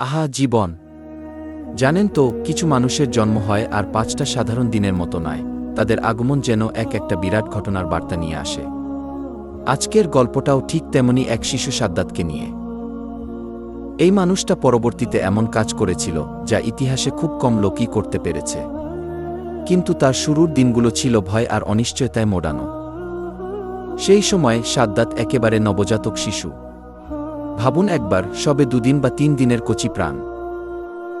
আহা, জীবন। জানেন তো, কিছু মানুষের জন্ম হয় আর পাঁচটা সাধারণ দিনের মতো নয়। তাদের আগমন যেন এক একটা বিরাট ঘটনার বার্তা নিয়ে আসে। আজকের গল্পটাও ঠিক তেমনি এক শিশু সাদ্দাতকে নিয়ে। এই মানুষটা পরবর্তীতে এমন কাজ করেছিল, যা ইতিহাসে খুব কম লোকই করতে পেরেছে। কিন্তু তার শুরুর দিনগুলো ছিল ভয় আর অনিশ্চয়তায় মোড়ানো। সেই সময় সাদ্দাত একেবারে নবজাতক শিশু। ভাবুন একবার, সবে দুদিন বা তিন দিনের কচি প্রাণ।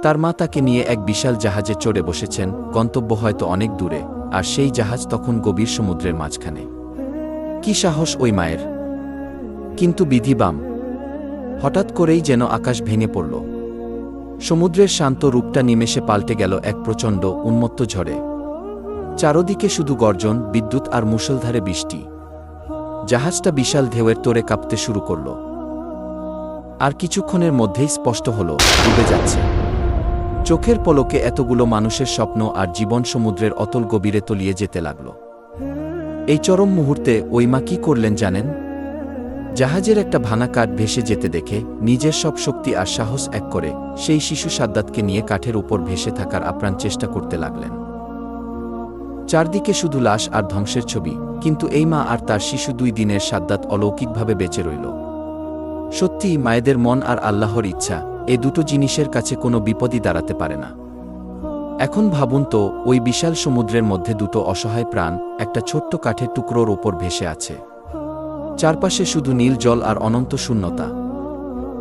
তার মা তাকে নিয়ে এক বিশাল জাহাজে চড়ে বসেছেন, গন্তব্য হয়তো অনেক দূরে, আর সেই জাহাজ তখন গভীর সমুদ্রের মাঝখানে। কি সাহস ওই মায়ের। কিন্তু বিধিবাম হঠাৎ করেই যেন আকাশ ভেঙে পড়ল। সমুদ্রের শান্ত রূপটা নিমেষে পাল্টে গেল এক প্রচণ্ড, উন্মত্ত ঝড়ে। চারদিকে শুধু গর্জন, বিদ্যুৎ আর মুষলধারে বৃষ্টি। জাহাজটা বিশাল ঢেউয়ের তোরে কাঁপতে শুরু করল। আর কিছুক্ষণের মধ্যেই স্পষ্ট হল, ডুবে যাচ্ছে। চোখের পলকে এতগুলো মানুষের স্বপ্ন আর জীবন সমুদ্রের অতল গভীরে তলিয়ে যেতে লাগল। এই চরম মুহূর্তে ওই মা কি করলেন জানেন? জাহাজের একটা ভাঙা কাঠ ভেসে যেতে দেখে নিজের সব শক্তি আর সাহস এক করে সেই শিশু সাদ্দাতকে নিয়ে কাঠের উপর ভেসে থাকার আপ্রাণ চেষ্টা করতে লাগলেন। চারদিকে শুধু লাশ আর ধ্বংসের ছবি, কিন্তু এই মা আর তার শিশু দুই দিনের সাদ্দাত অলৌকিকভাবে বেঁচে রইল। সত্যিই মায়েদের মন আর আল্লাহর ইচ্ছা, এ দুটো জিনিসের কাছে কোনো বিপদই দাঁড়াতে পারে না। এখন ভাবুন তো, ওই বিশাল সমুদ্রের মধ্যে দুটো অসহায় প্রাণ একটা ছোট্ট কাঠের টুকরোর ওপর ভেসে আছে। চারপাশে শুধু নীল জল আর অনন্ত শূন্যতা।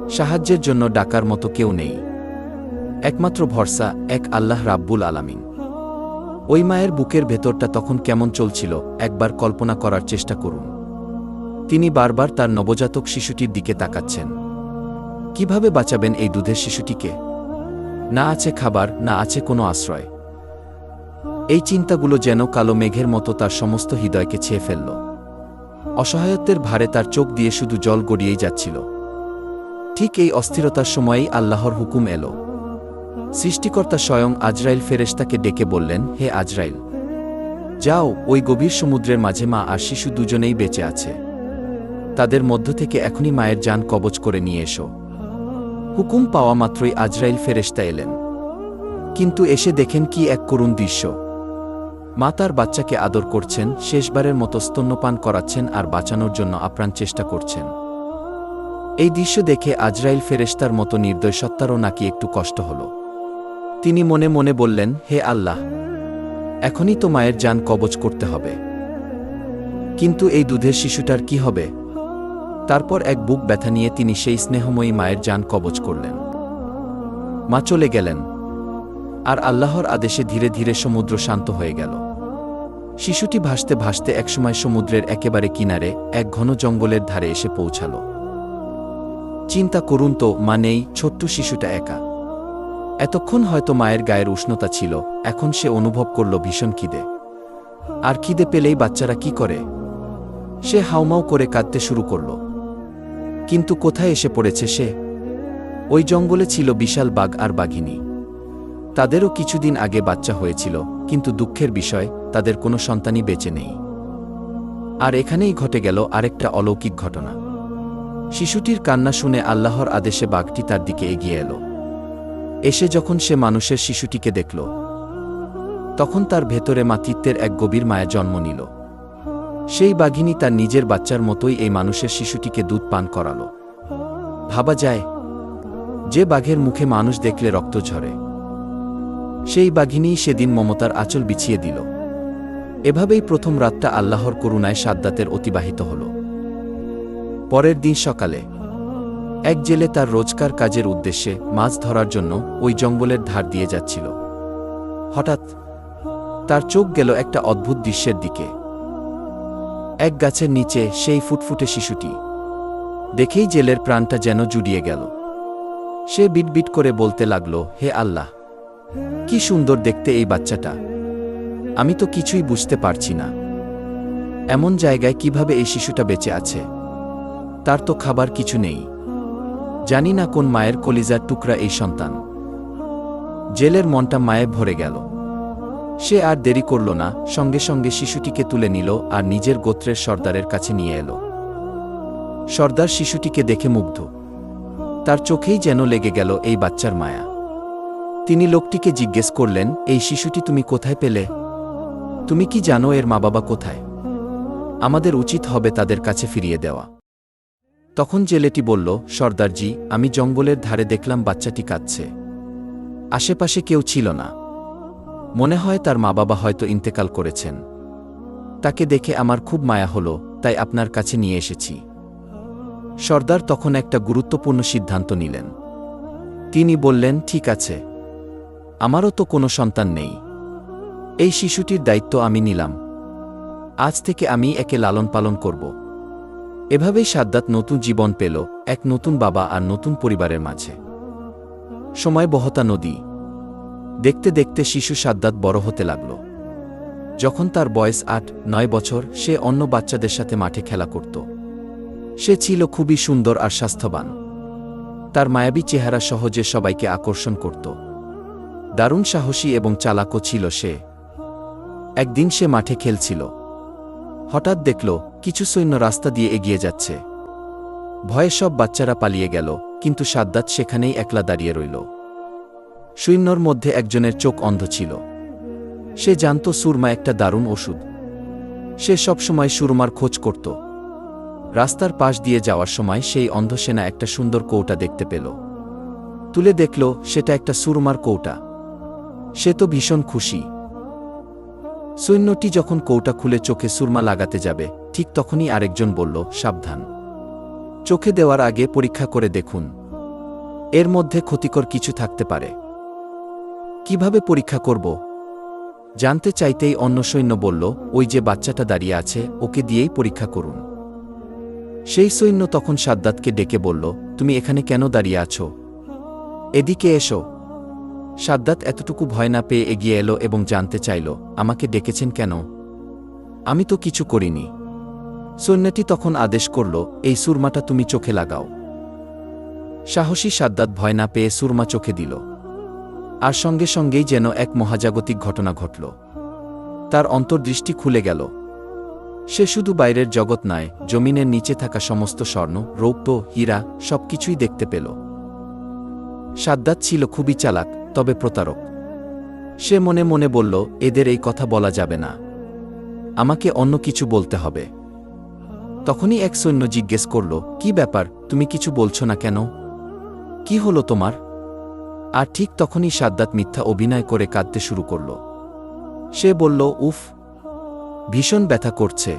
সাহায্যের জন্য ডাকার মতো কেউ নেই। একমাত্র ভরসা, এক আল্লাহ রাব্বুল আলামিন। ওই মায়ের বুকের ভেতরটা তখন কেমন চলছিল, একবার কল্পনা করার চেষ্টা করুন। তিনি বারবার তার নবজাতক শিশুটির দিকে তাকাচ্ছেন। কীভাবে বাঁচাবেন এই দুধের শিশুটিকে? না আছে খাবার, না আছে কোনো আশ্রয়। এই চিন্তাগুলো যেন কালো মেঘের মতো তার সমস্ত হৃদয়কে ছেয়ে ফেলল। অসহায়ত্বের ভারে তার চোখ দিয়ে শুধু জল গড়িয়েই যাচ্ছিল। ঠিক এই অস্থিরতার সময়েই আল্লাহর হুকুম এলো। সৃষ্টিকর্তা স্বয়ং আজরাইল ফেরেশতাকে ডেকে বললেন, হে আজরাইল, যাও, ওই গভীর সমুদ্রের মাঝে মা আর শিশু দুজনেই বেঁচে আছে। তাদের মধ্য থেকে এখনই মায়ের যান কবচ করে নিয়ে এসো। হুকুম পাওয়া মাত্রই আজরাইল ফেরেশতা এলেন। কিন্তু এসে দেখেন কি এক করুণ দৃশ্য। মা তার বাচ্চাকে আদর করছেন, শেষবারের মতো স্তন্যপান করাচ্ছেন আর বাঁচানোর জন্য আপ্রাণ চেষ্টা করছেন। এই দৃশ্য দেখে আজরাইল ফেরেস্তার মতো নির্দয় সত্তারও নাকি একটু কষ্ট হল। তিনি মনে মনে বললেন, হে আল্লাহ, এখনই তো মায়ের যান কবচ করতে হবে। কিন্তু এই দুধের শিশুটার কি হবে? তারপর এক বুক ব্যথা নিয়ে তিনি সেই স্নেহময়ী মায়ের যান কবচ করলেন। মা চলে গেলেন। আর আল্লাহর আদেশে ধীরে ধীরে সমুদ্র শান্ত হয়ে গেল। শিশুটি ভাসতে ভাসতে একসময় সমুদ্রের একেবারে কিনারে এক ঘন জঙ্গলের ধারে এসে পৌঁছাল। চিন্তা করুন তো, মা নেই, ছোট্ট শিশুটা একা। এতক্ষণ হয়তো মায়ের গায়ের উষ্ণতা ছিল, এখন সে অনুভব করল ভীষণ খিদে। আর খিদে পেলেই বাচ্চারা কি করে? সে হাউমাউ করে কাঁদতে শুরু করল। কিন্তু কোথায় এসে পড়েছে সে? ওই জঙ্গলে ছিল বিশাল বাঘ আর বাঘিনী। তাদেরও কিছুদিন আগে বাচ্চা হয়েছিল, কিন্তু দুঃখের বিষয়, তাদের কোনো সন্তানই বেঁচে নেই। আর এখানেই ঘটে গেল আরেকটা অলৌকিক ঘটনা। শিশুটির কান্না শুনে আল্লাহর আদেশে বাঘটি তার দিকে এগিয়ে এলো। এসে যখন সে মানুষের শিশুটিকে দেখল, তখন তার ভেতরে মাতৃত্বের এক গভীর মায়া জন্ম নিল। সেই বাঘিনী তার নিজের বাচ্চার মতোই এই মানুষের শিশুটিকে দুধ পান করালো। ভাবা যায়, যে বাঘের মুখে মানুষ দেখলে রক্ত ঝরে। সেই বাঘিনীই সেদিন মমতার আঁচল বিছিয়ে দিল। এভাবেই প্রথম রাতটা আল্লাহর করুণায় সাদ্দাতের অতিবাহিত হল। পরের দিন সকালে, এক জেলে তার রোজকার কাজের উদ্দেশ্যে মাছ ধরার জন্য ওই জঙ্গলের ধার দিয়ে যাচ্ছিল। হঠাৎ, তার চোখ গেল একটা অদ্ভুত দৃশ্যের দিকে। এক গাছের নিচে সেই ফুটফুটে শিশুটি। দেখেই জেলের প্রাণটা যেন জুড়িয়ে গেল। সে বিটবিট করে বলতে লাগল, হে আল্লাহ, কি সুন্দর দেখতে এই বাচ্চাটা। আমি তো কিছুই বুঝতে পারছি না। এমন জায়গায় কীভাবে এই শিশুটা বেঁচে আছে? তার তো খাবার কিছু নেই। জানি না কোন মায়ের কলিজার টুকরা এই সন্তান। জেলের মনটা মায়ে ভরে গেল। সে আর দেরি করল না, সঙ্গে সঙ্গে শিশুটিকে তুলে নিল আর নিজের গোত্রের সর্দারের কাছে নিয়ে এলো। সর্দার শিশুটিকে দেখে মুগ্ধ। তার চোখেই যেন লেগে গেল এই বাচ্চার মায়া। তিনি লোকটিকে জিজ্ঞেস করলেন, এই শিশুটি তুমি কোথায় পেলে? তুমি কি জানো এর মা বাবা কোথায়? আমাদের উচিত হবে তাদের কাছে ফিরিয়ে দেওয়া। তখন জেলেটি বলল, সর্দারজি, আমি জঙ্গলের ধারে দেখলাম বাচ্চাটি কাঁদছে। আশেপাশে কেউ ছিল না। মনে হয় তার মা বাবা হয়তো ইন্তেকাল করেছেন। তাকে দেখে আমার খুব মায়া হলো, তাই আপনার কাছে নিয়ে এসেছি। সর্দার তখন একটা গুরুত্বপূর্ণ সিদ্ধান্ত নিলেন। তিনি বললেন, ঠিক আছে। আমারও তো কোনো সন্তান নেই। এই শিশুটির দায়িত্ব আমি নিলাম। আজ থেকে আমি একে লালন পালন করব। এভাবেই সাদ্দাত নতুন জীবন পেল, এক নতুন বাবা আর নতুন পরিবারের মাঝে। সময় বহতা নদী। দেখতে দেখতে শিশু সাদ্দাত বড় হতে লাগল। যখন তার বয়স আট, নয় বছর, সে অন্য বাচ্চাদের সাথে মাঠে খেলা করত। সে ছিল খুবই সুন্দর আর স্বাস্থ্যবান। তার মায়াবী চেহারা সহজে সবাইকে আকর্ষণ করত। দারুণ সাহসী এবং চালাকও ছিল সে। একদিন সে মাঠে খেলছিল। হঠাৎ দেখল, কিছু সৈন্য রাস্তা দিয়ে এগিয়ে যাচ্ছে। ভয়ে সব বাচ্চারা পালিয়ে গেল, কিন্তু সাদ্দাত সেখানেই একলা দাঁড়িয়ে রইল। সৈন্যর মধ্যে একজনের চোখ অন্ধ ছিল। সে জানত সুরমা একটা দারুণ ওষুধ। সে সবসময় সুরমার খোঁজ করত। রাস্তার পাশ দিয়ে যাওয়ার সময় সেই অন্ধ সেনা একটা সুন্দর কৌটা দেখতে পেল। তুলে দেখল সেটা একটা সুরমার কৌটা। সে তো ভীষণ খুশি। সৈন্যটি যখন কৌটা খুলে চোখে সুরমা লাগাতে যাবে, ঠিক তখনই আরেকজন বলল, সাবধান। চোখে দেওয়ার আগে পরীক্ষা করে দেখুন। এর মধ্যে ক্ষতিকর কিছু থাকতে পারে। কীভাবে পরীক্ষা করব? জানতে চাইতেই অন্য সৈন্য বলল, ওই যে বাচ্চাটা দাঁড়িয়ে আছে, ওকে দিয়েই পরীক্ষা করুন। সেই সৈন্য তখন সাদ্দাতকে ডেকে বলল, তুমি এখানে কেন দাঁড়িয়ে আছো? এদিকে এসো। সাদ্দাত এতটুকু ভয় না পেয়ে এগিয়ে এলো এবং জানতে চাইল, আমাকে ডেকেছেন কেন? আমি তো কিছু করিনি। সৈন্যটি তখন আদেশ করল, এই সুরমাটা তুমি চোখে লাগাও। সাহসী সাদ্দাত ভয় না পেয়ে সুরমা চোখে দিল। আর সঙ্গে সঙ্গেই যেন এক মহাজাগতিক ঘটনা ঘটল। তার অন্তর্দৃষ্টি খুলে গেল। সে শুধু বাইরের জগৎ নয়, জমিনের নিচে থাকা সমস্ত স্বর্ণ, রৌপ্য, হীরা, সবকিছুই দেখতে পেল। সাদ্দাত ছিল খুবই চালাক, তবে প্রতারক। সে মনে মনে বলল, এদের এই কথা বলা যাবে না। আমাকে অন্য কিছু বলতে হবে। তখনই এক সৈন্য জিজ্ঞেস করল, কি ব্যাপার? তুমি কিছু বলছো না কেন? কি হলো তোমার? আর ঠিক তখনই সাদ্দাত মিথ্যা অভিনয় করে কাঁদতে শুরু করল। সে বলল, উফ, ভীষণ ব্যথা করছে।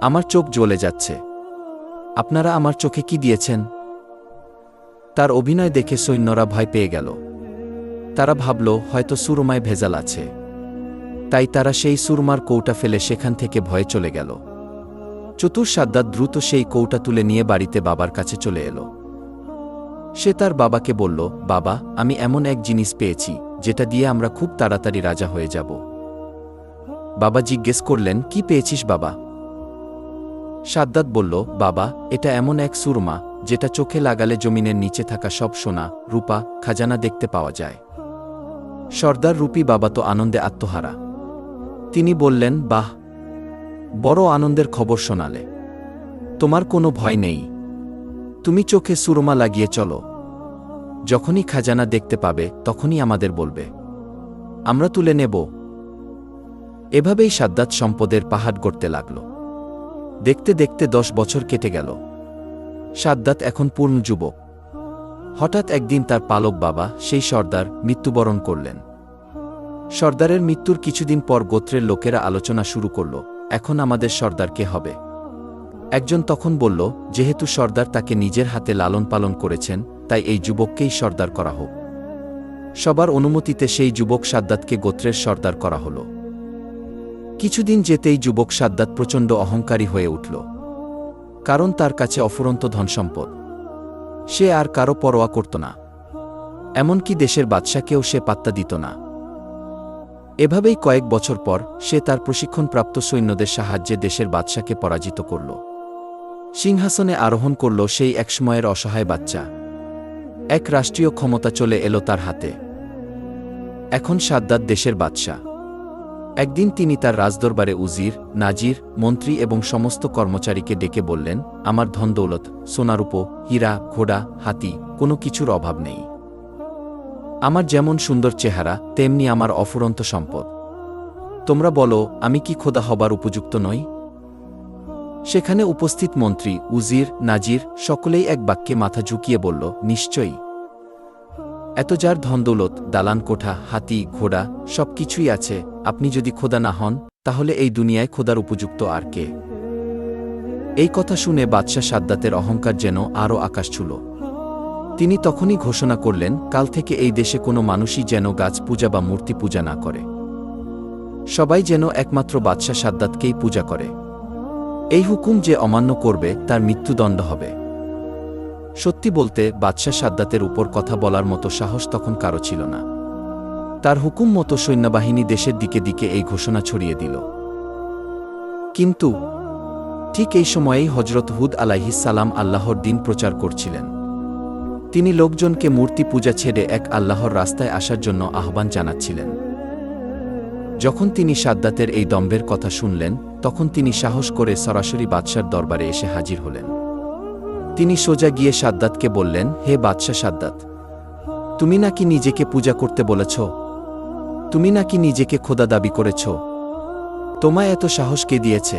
আমার চোখ জ্বলে যাচ্ছে। আপনারা আমার চোখে কি দিয়েছেন? তার অভিনয় দেখে সৈন্যরা ভয় পেয়ে গেল। তারা ভাবল, হয়তো সুরমায় ভেজাল আছে। তাই তারা সেই সুরমার কৌটা ফেলে সেখান থেকে ভয়ে চলে গেল। চতুর সাদ্দাত দ্রুত সেই কৌটা তুলে নিয়ে বাড়িতে বাবার কাছে চলে এলো। সে তার বাবাকে বলল, বাবা, আমি এমন এক জিনিস পেয়েছি, যেটা দিয়ে আমরা খুব তাড়াতাড়ি রাজা হয়ে যাব। বাবা জিজ্ঞেস করলেন, কি পেয়েছিস বাবা? সাদ্দাত বলল, বাবা, এটা এমন এক সুরমা, যেটা চোখে লাগালে জমিনের নিচে থাকা সব সোনা, রূপা, খাজানা দেখতে পাওয়া যায়। সর্দার রূপী বাবা তো আনন্দে আত্মহারা। তিনি বললেন, বাহ, বড় আনন্দের খবর শোনালে। তোমার কোনো ভয় নেই। তুমি চোখে সুরমা লাগিয়ে চলো। যখনই খাজানা দেখতে পাবে, তখনই আমাদের বলবে। আমরা তুলে নেব। এভাবেই সাদ্দাত সম্পদের পাহাড় গড়তে লাগল। দেখতে দেখতে দশ বছর কেটে গেল। সাদ্দাত এখন পূর্ণ যুবক। হঠাৎ একদিন তার পালক বাবা, সেই সর্দার, মৃত্যুবরণ করলেন। সর্দারের মৃত্যুর কিছুদিন পর গোত্রের লোকেরা আলোচনা শুরু করল, এখন আমাদের সর্দার কে হবে। একজন তখন বলল, যেহেতু সর্দার তাকে নিজের হাতে লালন পালন করেছেন, তাই এই যুবককেই সর্দার করা হোক। সবার অনুমতিতে সেই যুবক সাদ্দাতকে গোত্রের সর্দার করা হল। কিছুদিন যেতেই যুবক সাদ্দাত প্রচণ্ড অহংকারী হয়ে উঠল, কারণ তার কাছে অফুরন্ত ধনসম্পদ। সে আর কারও পরোয়া করত না, এমনকি দেশের বাদশাকেও সে পাত্তা দিত না। এভাবেই কয়েক বছর পর সে তার প্রশিক্ষণপ্রাপ্ত সৈন্যদের সাহায্যে দেশের বাদশাকে পরাজিত করল। সিংহাসনে আরোহণ করল সেই একসময়ের অসহায় বাচ্চা। এক রাষ্ট্রীয় ক্ষমতা চলে এলো তার হাতে। এখন সাদ্দাত দেশের বাদশা একদিন তিনি তার রাজদরবারে উজির, নাজির, মন্ত্রী এবং সমস্ত কর্মচারীকে ডেকে বললেন, আমার ধনদৌলত সোনারূপ হীরা, ঘোড়া, হাতি, কোনো কিছুর অভাব নেই। আমার যেমন সুন্দর চেহারা, তেমনি আমার অফুরন্ত সম্পদ। তোমরা বলো, আমি কি খোদা হবার উপযুক্ত নই? সেখানে উপস্থিত মন্ত্রী, উজির, নাজির সকলেই এক বাক্যে মাথা ঝুঁকিয়ে বলল, নিশ্চয়ই। এত যার ধনদৌলত দালান কোঠা, হাতি, ঘোড়া, সব কিছুই আছে, আপনি যদি খোদা না হন, তাহলে এই দুনিয়ায় খোদার উপযুক্ত আর কে? এই কথা শুনে বাদশাহ সাদ্দাতের অহংকার যেন আরও আকাশ ছুল। তিনি তখনই ঘোষণা করলেন, কাল থেকে এই দেশে কোনো মানুষই যেন গাছ পূজা বা মূর্তি পূজা না করে। সবাই যেন একমাত্র বাদশাহ সাদ্দাতকেই পূজা করে। এই হুকুম যে অমান্য করবে, তার মৃত্যুদণ্ড হবে। সত্যি বলতে, বাদশাহ সাদ্দাতের উপর কথা বলার মতো সাহস তখন কারও ছিল না। তার হুকুম মতো সৈন্যবাহিনী দেশের দিকে দিকে এই ঘোষণা ছড়িয়ে দিল। কিন্তু ঠিক এই সময়েই হজরত হুদ সালাম আল্লাহর দিন প্রচার করছিলেন। তিনি লোকজনকে মূর্তি পূজা ছেড়ে এক আল্লাহর রাস্তায় আসার জন্য আহ্বান জানাচ্ছিলেন। যখন তিনি সাদ্দাতের এই দম্ভের কথা শুনলেন তখন তিনি সাহস করে সরাসরি বাদশার দরবারে এসে হাজির হলেন। তিনি সোজা গিয়ে সাদ্দাতকে বললেন, হে বাদশাহ সাদ্দাত, তুমি নাকি নিজেকে পূজা করতে বলেছ? তুমি নাকি নিজেকে খোদা দাবি করেছ? তোমায় এত সাহস কে দিয়েছে?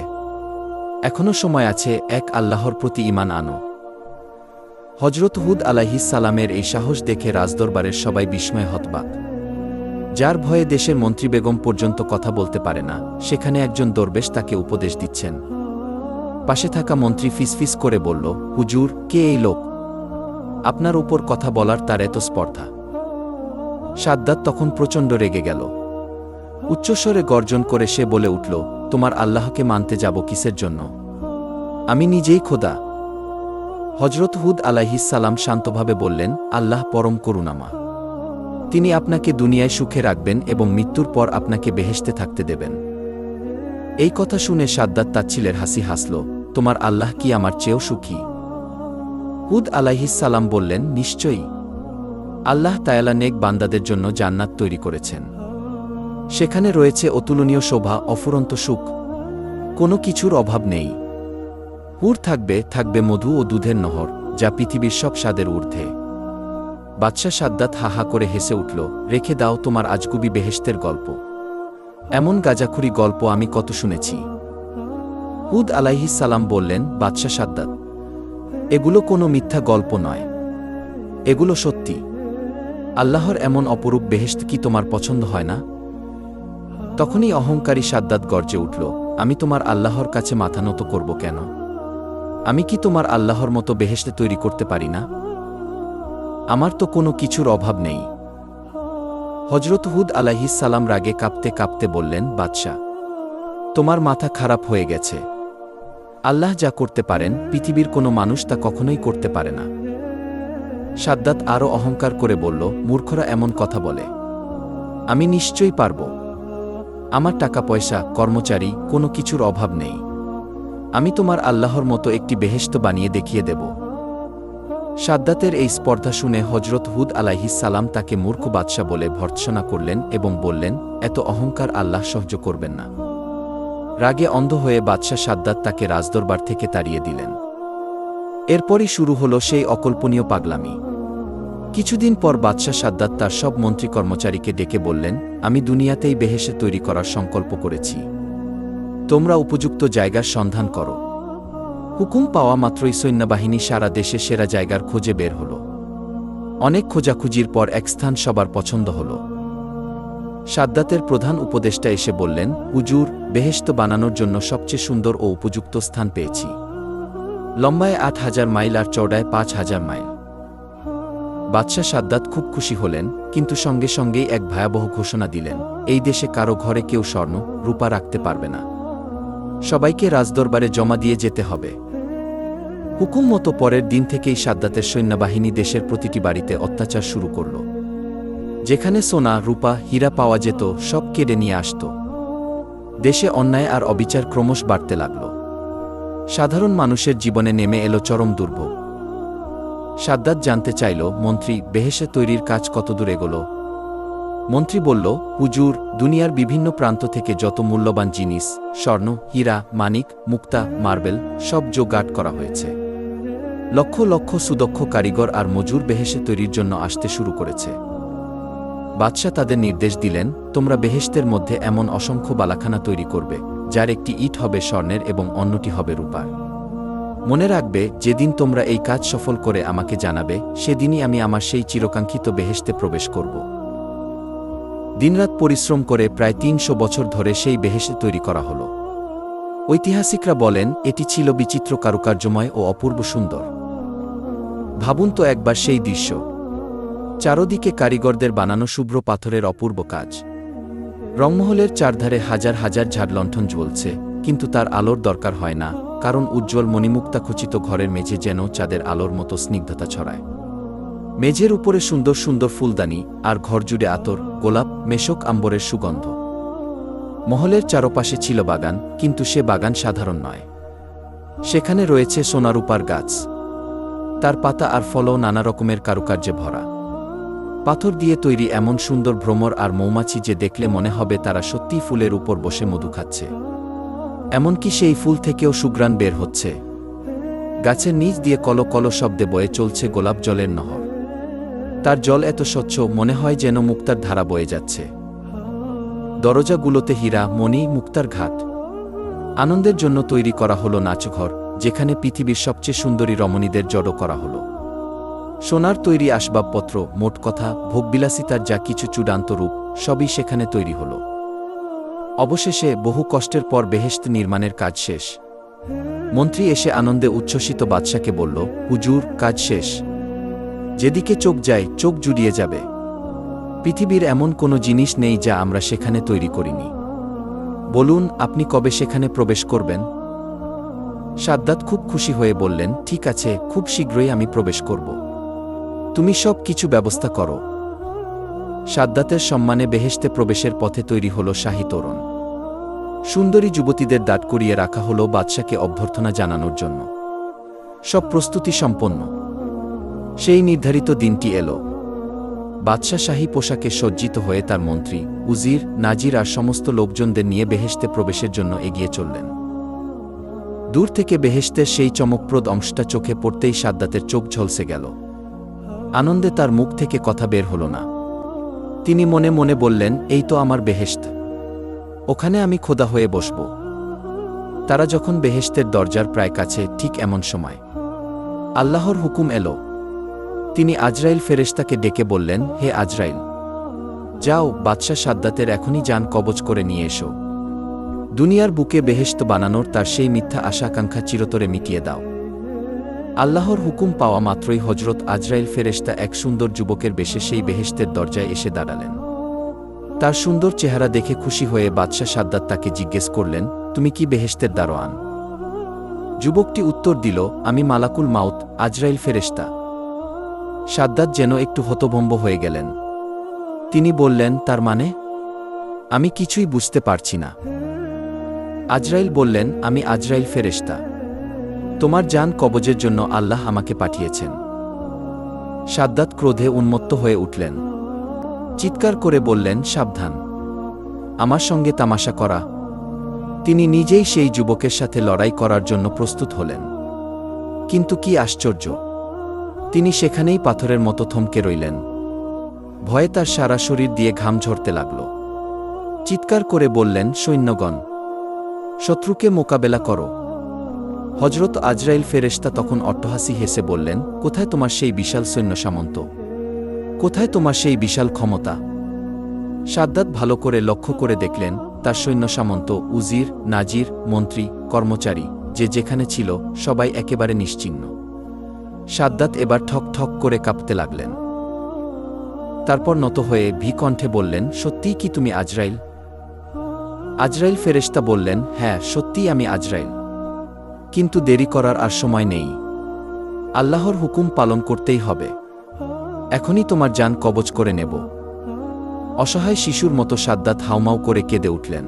এখনও সময় আছে, এক আল্লাহর প্রতি ইমান আনো। হজরত হুদ আলাহিস সালামের এই সাহস দেখে রাজদরবারের সবাই বিস্ময় হতবাক। যার ভয়ে দেশের মন্ত্রী বেগম পর্যন্ত কথা বলতে পারে না, সেখানে একজন দরবেশ তাকে উপদেশ দিচ্ছেন। পাশে থাকা মন্ত্রী ফিসফিস করে বলল, হুজুর, কে এই লোক? আপনার উপর কথা বলার তার এত স্পর্ধা। সাদ্দাত তখন প্রচণ্ড রেগে গেল। উচ্চস্বরে গর্জন করে সে বলে উঠল, তোমার আল্লাহকে মানতে যাব কিসের জন্য? আমি নিজেই খোদা। হজরত হুদ আলাইহিস সালাম শান্তভাবে বললেন, আল্লাহ পরম করুণামা তিনি আপনাকে দুনিয়ায় সুখে রাখবেন এবং মৃত্যুর পর আপনাকে বেহেশতে থাকতে দেবেন। এই কথা শুনে সাদ্দাত তাচ্ছিলের হাসি হাসল, তোমার আল্লাহ কি আমার চেয়েও সুখী? হুদ আলাইহিস সালাম বললেন, নিশ্চয়ই। আল্লাহ তায়ালা নেক বান্দাদের জন্য জান্নাত তৈরি করেছেন। সেখানে রয়েছে অতুলনীয় শোভা, অফুরন্ত সুখ। কোনো কিছুর অভাব নেই। হুর থাকবে থাকবে মধু ও দুধের নহর, যা পৃথিবীর সব স্বাদের ঊর্ধ্বে। বাদশাহ সাদ্দাত হাহা করে হেসে উঠল, রেখে দাও তোমার আজগুবি বেহেশতের গল্প। এমন গাজাখুরি গল্প আমি কত শুনেছি। হুদ সালাম বললেন, বাদশাহ সাদ্দাত, এগুলো কোনো মিথ্যা গল্প নয়। এগুলো সত্যি। আল্লাহর এমন অপরূপ বেহেশত কি তোমার পছন্দ হয় না? তখনই অহংকারী সাদ্দাত গর্জে উঠল, আমি তোমার আল্লাহর কাছে মাথা নত করব কেন? আমি কি তোমার আল্লাহর মতো বেহেশতে তৈরি করতে পারি না? আমার তো কোনো কিছুর অভাব নেই। হজরত হুদ সালাম রাগে কাঁপতে কাঁপতে বললেন, বাদশাহ, তোমার মাথা খারাপ হয়ে গেছে। আল্লাহ যা করতে পারেন, পৃথিবীর কোনো মানুষ তা কখনোই করতে পারে না। সাদ্দাত আরও অহংকার করে বলল, মূর্খরা এমন কথা বলে। আমি নিশ্চয়ই পারব। আমার টাকা পয়সা, কর্মচারী, কোনো কিছুর অভাব নেই। আমি তোমার আল্লাহর মতো একটি বেহেস্ত বানিয়ে দেখিয়ে দেব। সাদ্দাতের এই স্পর্ধা শুনে হজরত হুদ সালাম তাকে মূর্খ বাদশা বলে ভর্ৎসনা করলেন এবং বললেন, এত অহংকার আল্লাহ সহ্য করবেন না। রাগে অন্ধ হয়ে বাদশাহ সাদ্দাত তাকে রাজদরবার থেকে তাড়িয়ে দিলেন। এরপরই শুরু হল সেই অকল্পনীয় পাগলামি। কিছুদিন পর বাদশাহ সাদ্দাত তার সব মন্ত্রী কর্মচারীকে ডেকে বললেন, আমি দুনিয়াতেই বেহেসে তৈরি করার সংকল্প করেছি। তোমরা উপযুক্ত জায়গার সন্ধান করো। হুকুম পাওয়া মাত্রই সৈন্যবাহিনী সারা দেশে সেরা জায়গার খোঁজে বের হল। অনেক খোঁজাখুঁজির পর এক স্থান সবার পছন্দ হল। সাদ্দাতের প্রধান উপদেষ্টা এসে বললেন, হুজুর, বেহেশত বানানোর জন্য সবচেয়ে সুন্দর ও উপযুক্ত স্থান পেয়েছি। লম্বায় আট হাজার মাইল আর চৌড়ায় পাঁচ হাজার মাইল। বাদশাহ সাদ্দাত খুব খুশি হলেন, কিন্তু সঙ্গে সঙ্গেই এক ভয়াবহ ঘোষণা দিলেন, এই দেশে কারও ঘরে কেউ স্বর্ণ, রূপা রাখতে পারবে না। সবাইকে রাজদরবারে জমা দিয়ে যেতে হবে। হুকুম মতো পরের দিন থেকেই সাদ্দাতের সৈন্যবাহিনী দেশের প্রতিটি বাড়িতে অত্যাচার শুরু করল। যেখানে সোনা, রূপা, হীরা পাওয়া যেত, সব কেড়ে নিয়ে আসত। দেশে অন্যায় আর অবিচার ক্রমশ বাড়তে লাগল। সাধারণ মানুষের জীবনে নেমে এলো চরম দুর্ভোগ। সাদ্দাত জানতে চাইল, মন্ত্রী বেহেসে তৈরির কাজ কতদূর এগোল? মন্ত্রী বলল, হুজুর, দুনিয়ার বিভিন্ন প্রান্ত থেকে যত মূল্যবান জিনিস, স্বর্ণ, হীরা, মানিক, মুক্তা, মার্বেল, সব জোগাট করা হয়েছে। লক্ষ লক্ষ সুদক্ষ কারিগর আর মজুর বেহেসে তৈরির জন্য আসতে শুরু করেছে। বাদশাহ তাদের নির্দেশ দিলেন, তোমরা বেহেশতের মধ্যে এমন অসংখ্য বালাখানা তৈরি করবে, যার একটি ইট হবে স্বর্ণের এবং অন্যটি হবে রূপার। মনে রাখবে, যেদিন তোমরা এই কাজ সফল করে আমাকে জানাবে, সেদিনই আমি আমার সেই চিরকাঙ্ক্ষিত বেহেশতে প্রবেশ করব। দিনরাত পরিশ্রম করে প্রায় তিনশো বছর ধরে সেই বেহেশে তৈরি করা হল। ঐতিহাসিকরা বলেন, এটি ছিল বিচিত্র কারুকার্যময় ও অপূর্ব সুন্দর। ভাবুন তো একবার সেই দৃশ্য। চারদিকে কারিগরদের বানানো শুভ্র পাথরের অপূর্ব কাজ। রংমহলের চারধারে হাজার হাজার ঝাড়লণ্ঠন জ্বলছে, কিন্তু তার আলোর দরকার হয় না, কারণ উজ্জ্বল মণিমুক্তাখচিত ঘরের মেঝে যেন চাঁদের আলোর মতো স্নিগ্ধতা ছড়ায়। মেঝের উপরে সুন্দর সুন্দর ফুলদানি আর ঘরজুড়ে আতর, গোলাপ, মেশক আম্বরের সুগন্ধ। মহলের চারপাশে ছিল বাগান, কিন্তু সে বাগান সাধারণ নয়। সেখানে রয়েছে সোনারূপার গাছ। তার পাতা আর ফলও নানা রকমের কারুকার্যে ভরা। পাথর দিয়ে তৈরি এমন সুন্দর ভ্রমর আর মৌমাছি যে দেখলে মনে হবে তারা সত্যিই ফুলের উপর বসে মধু খাচ্ছে। এমনকি সেই ফুল থেকেও সুগ্রাণ বের হচ্ছে। গাছের নিচ দিয়ে কল কল শব্দে বয়ে চলছে গোলাপ জলের নহর। তার জল এত স্বচ্ছ, মনে হয় যেন মুক্তার ধারা বয়ে যাচ্ছে। দরজাগুলোতে হীরা, মণি, মুক্তার ঘাট। আনন্দের জন্য তৈরি করা হলো নাচঘর। যেখানে পৃথিবীর সবচেয়ে সুন্দরী রমণীদের জড়ো করা হলো। সোনার তৈরি আসবাবপত্র, মোট কথা, ভোগবিলাসিতার যা কিছু চূড়ান্ত রূপ, সবই সেখানে তৈরি হল। অবশেষে বহু কষ্টের পর বেহেশত নির্মাণের কাজ শেষ। মন্ত্রী এসে আনন্দে উচ্ছ্বসিত বাদশাকে বলল, হুজুর, কাজ শেষ। যেদিকে চোখ যায়, চোখ জুড়িয়ে যাবে। পৃথিবীর এমন কোনো জিনিস নেই যা আমরা সেখানে তৈরি করিনি। বলুন, আপনি কবে সেখানে প্রবেশ করবেন? সাদ্দাত খুব খুশি হয়ে বললেন, ঠিক আছে, খুব শীঘ্রই আমি প্রবেশ করব। তুমি সব কিছু ব্যবস্থা করো। সাদ্দাতের সম্মানে বেহেশতে প্রবেশের পথে তৈরি হল শাহী তোরণ। সুন্দরী যুবতীদের দাঁত করিয়ে রাখা হল বাদশাকে অভ্যর্থনা জানানোর জন্য। সব প্রস্তুতি সম্পন্ন। সেই নির্ধারিত দিনটি এল। বাদশাহ শাহী পোশাকে সজ্জিত হয়ে তার মন্ত্রী, উজির, নাজির আর সমস্ত লোকজনদের নিয়ে বেহেশতে প্রবেশের জন্য এগিয়ে চললেন। দূর থেকে বেহেশতের সেই চমকপ্রদ অংশটা চোখে পড়তেই সাদ্দাতের চোখ ঝলসে গেল। আনন্দে তার মুখ থেকে কথা বের হল না। তিনি মনে মনে বললেন, এই তো আমার বেহেশত। ওখানে আমি খোদা হয়ে বসব। তারা যখন বেহেশতের দরজার প্রায় কাছে ঠিক এমন সময় আল্লাহর হুকুম এলো। তিনি আজরাইল ফেরেশতাকে ডেকে বললেন, হে আজরাইল, যাও, বাদশাহ সাদ্দাতের এখনই যান কবচ করে নিয়ে এসো। দুনিয়ার বুকে বেহেশত বানানোর তার সেই মিথ্যা আশাকাঙ্ক্ষা চিরতরে মিটিয়ে দাও। আল্লাহর হুকুম পাওয়া মাত্রই হজরত আজরাইল ফেরেশতা এক সুন্দর যুবকের বেশে সেই বেহেশতের দরজায় এসে দাঁড়ালেন। তার সুন্দর চেহারা দেখে খুশি হয়ে বাদশাহ সাদ্দাত তাকে জিজ্ঞেস করলেন, তুমি কি বেহেশতের দারোয়ান? যুবকটি উত্তর দিল, আমি মালাকুল মাউত, আজরাইল ফেরেশতা। সাদ্দাত যেন একটু হতভম্ব হয়ে গেলেন। তিনি বললেন, তার মানে? আমি কিছুই বুঝতে পারছি না। আজরাইল বললেন, আমি আজরাইল ফেরেশতা। তোমার যান কবজের জন্য আল্লাহ আমাকে পাঠিয়েছেন। সাদ্দাত ক্রোধে উন্মত্ত হয়ে উঠলেন। চিৎকার করে বললেন, সাবধান। আমার সঙ্গে তামাশা করা। তিনি নিজেই সেই যুবকের সাথে লড়াই করার জন্য প্রস্তুত হলেন। কিন্তু কি আশ্চর্য, তিনি সেখানেই পাথরের মতো থমকে রইলেন। ভয়ে তার সারা শরীর দিয়ে ঘাম ঝরতে লাগল। চিৎকার করে বললেন, সৈন্যগণ শত্রুকে মোকাবেলা করো। হজরত আজরাইল ফেরেশতা তখন অট্টহাসি হেসে বললেন, কোথায় তোমার সেই বিশাল সৈন্য সামন্ত? কোথায় তোমার সেই বিশাল ক্ষমতা? সাদ্দাত ভালো করে লক্ষ্য করে দেখলেন, তার সৈন্য সামন্ত উজির, নাজির, মন্ত্রী, কর্মচারী, যে যেখানে ছিল, সবাই একেবারে নিশ্চিহ্ন সাদ্দাত এবার ঠক ঠক করে কাঁপতে লাগলেন। তারপর নত হয়ে ভি কণ্ঠে বললেন, সত্যিই কি তুমি আজরাইল? আজরাইল ফেরেশতা বললেন হ্যাঁ সত্যিই আমি আজরাইল। কিন্তু দেরি করার আর সময় নেই। আল্লাহর হুকুম পালন করতেই হবে। এখনই তোমার যান কবচ করে নেব। অসহায় শিশুর মতো সাদ্দাত হাউমাউ করে কেঁদে উঠলেন।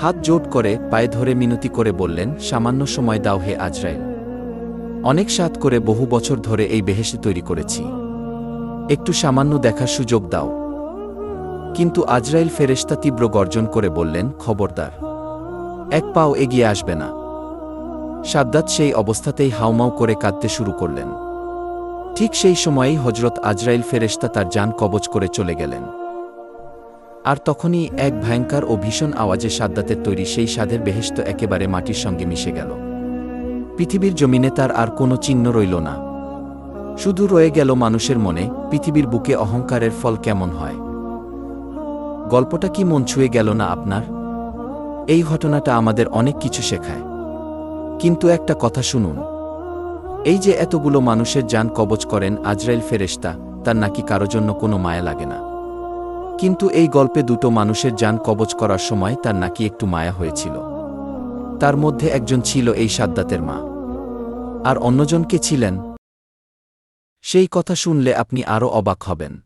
হাত জোট করে পায়ে ধরে মিনতি করে বললেন, সামান্য সময় দাও হে আজরাইল। অনেক সাত করে বহু বছর ধরে এই বেহেসে তৈরি করেছি। একটু সামান্য দেখার সুযোগ দাও। কিন্তু আজরাইল ফেরেশতা তীব্র গর্জন করে বললেন, খবরদার, এক পাও এগিয়ে আসবে না। সাদ্দাত সেই অবস্থাতেই হাউমাউ করে কাঁদতে শুরু করলেন। ঠিক সেই সময়েই হজরত আজরাইল ফেরেশতা তার যান কবচ করে চলে গেলেন। আর তখনই এক ভয়ঙ্কর ও ভীষণ আওয়াজে সাদ্দাতের তৈরি সেই সাধের বেহেস্ত একেবারে মাটির সঙ্গে মিশে গেল। পৃথিবীর জমিনে তার আর কোনো চিহ্ন রইল না। শুধু রয়ে গেল মানুষের মনে, পৃথিবীর বুকে অহংকারের ফল কেমন হয়। গল্পটা কি মন ছুঁয়ে গেল না আপনার? এই ঘটনাটা আমাদের অনেক কিছু শেখায়। কিন্তু একটা কথা শুনুন। এই যে এতগুলো মানুষের যান কবচ করেন আজরাইল ফেরেশতা, তার নাকি কারও জন্য কোনো মায়া লাগে না। কিন্তু এই গল্পে দুটো মানুষের যান কবচ করার সময় তার নাকি একটু মায়া হয়েছিল। তার মধ্যে একজন ছিল এই সাদ্দাতের মা। আর অন্যজনকে ছিলেন? সেই কথা শুনলে আপনি আরও অবাক হবেন।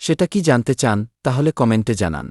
সেটা কি জানতে চান তাহলে কমেন্টে জানান।